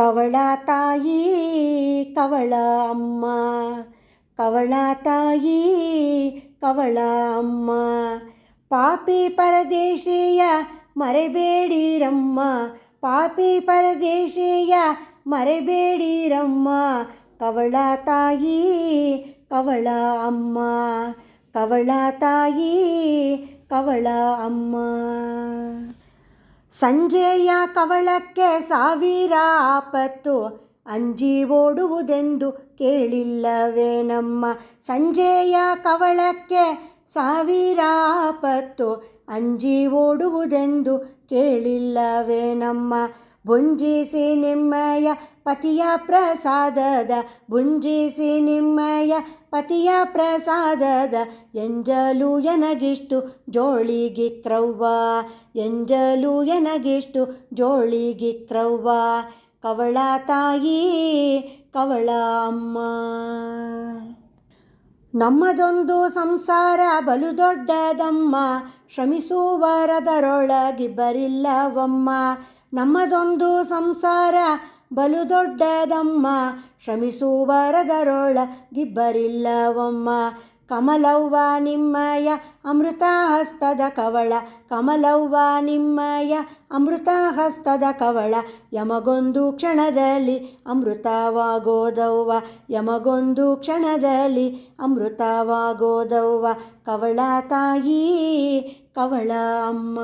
ಕವಳ ತಾಯಿ ಕವಳ ಅಮ್ಮ ಕವಳ ತಾಯಿ ಕವಳ ಅಮ್ಮ ಪಾಪಿ ಪರದೇಶಿಯ ಮರೆಬೇಡಿರಮ್ಮ ಪಾಪಿ ಪರದೇಶಿಯ ಮರೆಬೇಡಿರಮ್ಮ ಕವಳ ತಾಯಿ ಕವಳ ಅಮ್ಮ ಕವಳ ತಾಯಿ ಕವಳ ಅಮ್ಮ ಸಂಜೆಯ ಕವಳಕ್ಕೆ ಸಾವಿರ ಆಪತ್ತು ಅಂಜಿ ಓಡುವುದೆಂದು ಕೇಳಿಲ್ಲವೇ ನಮ್ಮ ಸಂಜೆಯ ಕವಳಕ್ಕೆ ಸಾವಿರ ಆಪತ್ತು ಅಂಜಿ ಓಡುವುದೆಂದು ಕೇಳಿಲ್ಲವೇ ನಮ್ಮ ಬುಂಜಿಸಿ ನಿಮ್ಮಯ ಪತಿಯ ಪ್ರಸಾದದ ಬುಂಜಿಸಿ ನಿಮ್ಮಯ ಪತಿಯ ಪ್ರಸಾದದ, ಎಂಜಲು ಎನಗಿಷ್ಟು ಜೋಳಿಗಿಕ್ರವ್ವ ಎಂಜಲು ಎನಗಿಷ್ಟು ಜೋಳಿಗಿಕ್ರವ್ವ ಕವಳ ತಾಯಿ, ಕವಳ ಅಮ್ಮ. ನಮ್ಮದೊಂದು ಸಂಸಾರ ಬಲು ದೊಡ್ಡದಮ್ಮ ಶ್ರಮಿಸುವರದರೊಳಗಿಬ್ಬರಿಲ್ಲವಮ್ಮ ನಮ್ಮದೊಂದು ಸಂಸಾರ ಬಲು ದೊಡ್ಡದಮ್ಮ. ಶ್ರಮಿಸುವರದರೊಳಗಿಬ್ಬರಿಲ್ಲವಮ್ಮ ಕಮಲವ್ವ ನಿಮ್ಮಯ ಅಮೃತ ಹಸ್ತದ ಕವಳ. ಕಮಲವ್ವ ನಿಮ್ಮಯ ಅಮೃತ ಹಸ್ತದ ಕವಳ. ಯಮಗೊಂದು ಕ್ಷಣದಲ್ಲಿ ಅಮೃತವಾಗೋದವ್ವ. ಯಮಗೊಂದು ಕ್ಷಣದಲ್ಲಿ ಅಮೃತವಾಗೋದವ್ವ. ಕವಳ ತಾಯಿ, ಕವಳ ಅಮ್ಮ.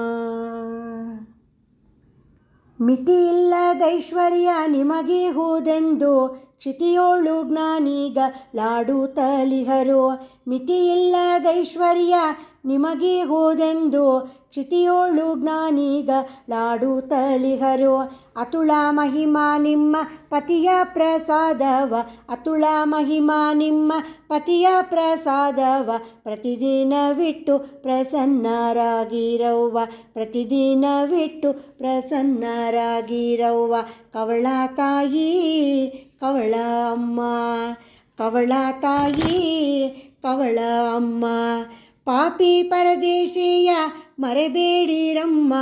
ಮಿತಿಯಿಲ್ಲದೈಶ್ವರ್ಯ ನಿಮಗೀಹುದೆಂದು ಕ್ಷಿತಿಯೋಳು ಜ್ಞಾನೀಗ ಲಾಡು ತಲಿಹರು ಮಿತಿಯಿಲ್ಲದೈಶ್ವರ್ಯ ನಿಮಗೀಹುದೆಂದು ಕ್ಷಿತಿಯೋಳು ಜ್ಞಾನೀಗ ಲಾಡು ತಲಿಹರು ಅತುಳ ಮಹಿಮಾ ನಿಮ್ಮ ಪತಿಯ ಪ್ರಸಾದವ, ಅತುಳ ಮಹಿಮಾ ನಿಮ್ಮ ಪತಿಯ ಪ್ರಸಾದವ, ಪ್ರತಿದಿನವಿಟ್ಟು ಪ್ರಸನ್ನರಾಗಿರವ್ವ ಪ್ರತಿದಿನವಿಟ್ಟು ಪ್ರಸನ್ನರಾಗಿರವ್ವ, ಕವಳ ತಾಯಿ ಕವಳ ಅಮ್ಮ ಕವಳ ತಾಯಿ ಕವಳ ಅಮ್ಮ ಪಾಪಿ ಪರದೇಶಿಯ ಮರೆಬೇಡಿರಮ್ಮ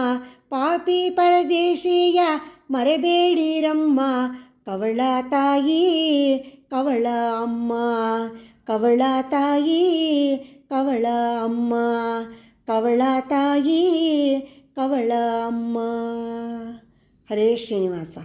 ಪಾಪಿ ಪರದೇಶಿಯ ಮರೆಬೇಡಿರಮ್ಮ ಕವಳ ತಾಯಿ ಕವಳ ಅಮ್ಮ ಕವಳ ತಾಯಿ ಕವಳ ಅಮ್ಮ ಕವಳ ತಾಯಿ ಕವಳ ಅಮ್ಮ ಹರೇ ಶ್ರೀನಿವಾಸ